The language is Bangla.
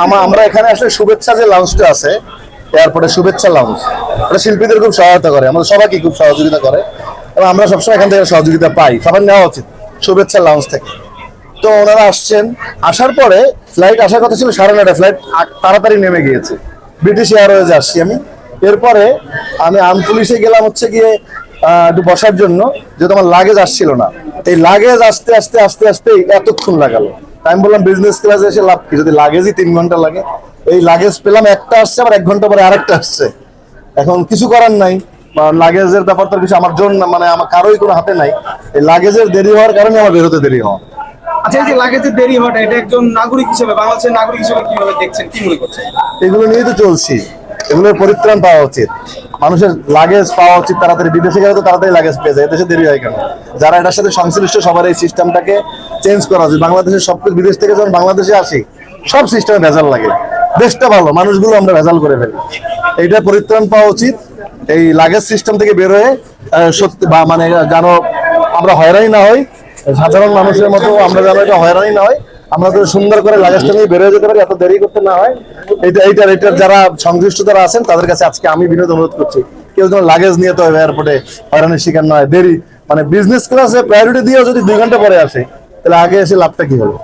আমা- আমরা এখানে আসলে শুভেচ্ছা যে লাউঞ্জটা আছে, এয়ারপোর্টে শুভেচ্ছা লাউঞ্জ এটা শিল্পীদের খুব সহায়তা করে, আমাদের সবাইকে খুব সহযোগিতা করে। এবং আমরা সবসময় এখান থেকে সহযোগিতা পাই। সবার নেওয়া উচিত শুভেচ্ছা লাউঞ্জ থেকে। তো ওনারা আসছেন, আসার পরে ফ্লাইট আসার কথা ছিল সাড়ে নটা ফ্লাইট তাড়াতাড়ি নেমে গিয়েছে। ব্রিটিশ এয়ারওয়েজে আসছি আমি। এরপরে আমি আর্ম পুলিশে গেলাম হচ্ছে গিয়ে একটু বসার জন্য। যেহেতু আমার লাগেজ আসছিল না। এই লাগেজ আসতে আসতে আসতে আসতে এতক্ষণ লাগালো। আমি বললাম বিজনেস ক্লাসে এসে লাভ কি? যদি লাগেজই তিন ঘণ্টা লাগে। এই লাগেজ পেলাম একটা আসছে আবার এক ঘণ্টা পরে আরেকটা আসছে। এখন কিছু করার নাই। লাগেজের ব্যাপার তো কিছু আমার জন্য মানে আমার কারোই কোনো হাতে নাই। এই লাগেজের দেরি হওয়ার কারণে আমার বেরোতে দেরি হওয়া আচ্ছা এই যে লাগেজের দেরি হওয়াটা এটা একজন নাগরিক হিসেবে বাংলাদেশের নাগরিক হিসেবে কীভাবে দেখছেন কি মনে করছেন? এগুলো নিয়েই তো চলছি। এগুলোর পরিত্রাণ পাওয়া উচিত। মানুষের লাগেজ পাওয়া উচিত তাড়াতাড়ি বিদেশে গেলে তো তাড়াতাড়ি লাগেজ পেয়ে যায় দেশে দেরি হয় কেন? যারা এটার সাথে সংশ্লিষ্ট সবার এই সিস্টেমটাকে চেঞ্জ করা উচিত বাংলাদেশের সব বিদেশ থেকে যখন বাংলাদেশে আসি সব সিস্টেমে ভেজাল লাগে। দেশটা ভালো মানুষগুলো আমরা ভেজাল করে ফেলি। এইটা পরিত্রাণ পাওয়া উচিত। এই লাগেজ সিস্টেম থেকে বেরোয় আহ, সত্যি বা মানে যেন আমরা হয়রানি না হই সাধারণ মানুষের মতো আমরা যেন এটা হয়রানি না হয় আমরা তো সুন্দর করে লাগেজটা নিয়ে বেরোয় যেতে পারি এত দেরি করতে না হয়। এটা এইটার এইটার যারা সংশ্লিষ্ট যারা আছেন তাদের কাছে আজকে আমি বিনোদ অনুরোধ করছি কেউ যেন লাগেজ নিয়ে তো এয়ারপোর্টে হয়রানির শিকার না হয় দেরি। মানে বিজনেস ক্লাসে প্রায়োরিটি দিয়ে যদি দুই ঘণ্টা পরে আসে তাহলে আগে এসে লাভটা কি হলো